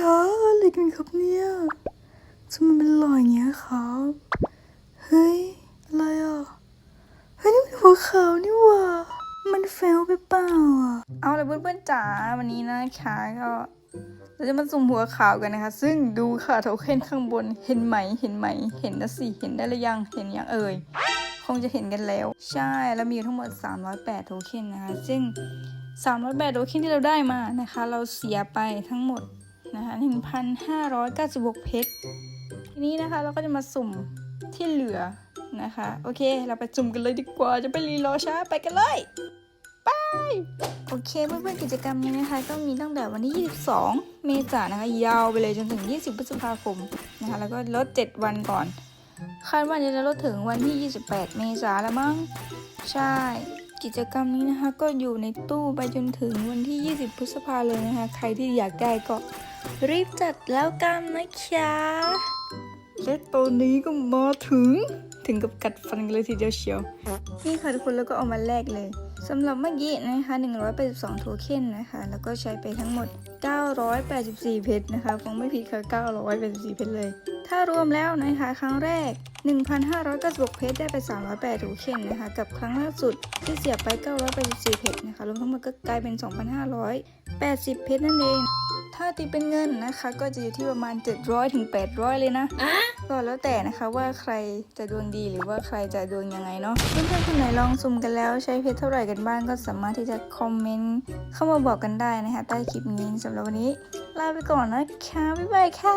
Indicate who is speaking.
Speaker 1: ฮะอะไรกันครับเนี่ยทำไมเป็นรอยอย่างเงี้ยครับเฮ้ยอะไรอะเฮ้ยนี่มันหัวขาวนี่หว่ามันเฟลไปเปล่าอะเอาเลยเพื่อนๆจ๋าวันนี้นะคะก็เราจะมาสุ่มหัวขาวกันนะคะ ซึ่งดูค่ะโทเค็นข้างบนเห็นไหมเห็นไหมเห็นนะสิเห็นได้หรือยังเห็นยังเอ่ยคงจะเห็นกันแล้ว ใช่แล้วมีทั้งหมด 308โทเค็นนะคะ ซึ่ง308โทเค็นที่เราได้มานะคะ เราเสียไปทั้งหมด นะคะ1,596 เพชรทีนี้นะคะเราก็จะมาสุ่มที่เหลือนะคะ โอเค เราไปสุ่มกันเลยดีกว่า จะไปรีรอช้า ไปกันเลย ไป โอเค เพื่อนๆ กิจกรรมนี้นะคะ ก็มีตั้งแต่วันที่ 22 เมษายนนะคะ ยาวไปเลยจนถึง 20 พฤษภาคมนะคะ แล้วก็ลด 7 วันก่อน คาดว่าจะลดถึงวันที่ 28 เมษายนแล้วมั้ง ใช่ กิจกรรมนี้นะคะ ก็อยู่ในตู้ไปจนถึงวันที่ 20 พฤษภาเลยนะคะ ใครที่อยากได้ก็ รีบจัดแล้วกันนะคะและตอนนี้ก็มาถึงถึงกับกัดฟันกันเลยทีเดียวเชียว นี่ค่ะทุกคนแล้วก็เอามาแลกเลยสำหรับเมื่อกี้นะคะ182โทเค็นนะคะ แล้วก็ใช้ไปทั้งหมด 984 เพชรนะคะฟังไม่ผิดค่ะ984 เพชรเลย ถ้ารวมแล้วนะคะ ครั้งแรก 1,596 เพชรได้ไป 308โทเค็นนะคะ กับครั้งล่าสุดที่เสียไป 984 เพชรนะคะ รวมทั้งหมดก็กลายเป็น 2,580 เพชรนั่นเอง ถ้าตีเป็นเงินนะคะ ก็จะอยู่ที่ประมาณ 700ถึง800 เลยนะก็แล้วแต่นะคะว่าใครจะดวงดีหรือว่าใครจะดวงยังไงเนาะเพื่อนๆคนไหนลองสุ่มกันแล้วใช้เพชรเท่าไหร่กันบ้างก็สามารถที่จะคอมเมนต์เข้ามาบอกกันได้นะคะ ใต้คลิปนี้สำหรับวันนี้ลาไปก่อนนะคะบ๊ายบายค่ะ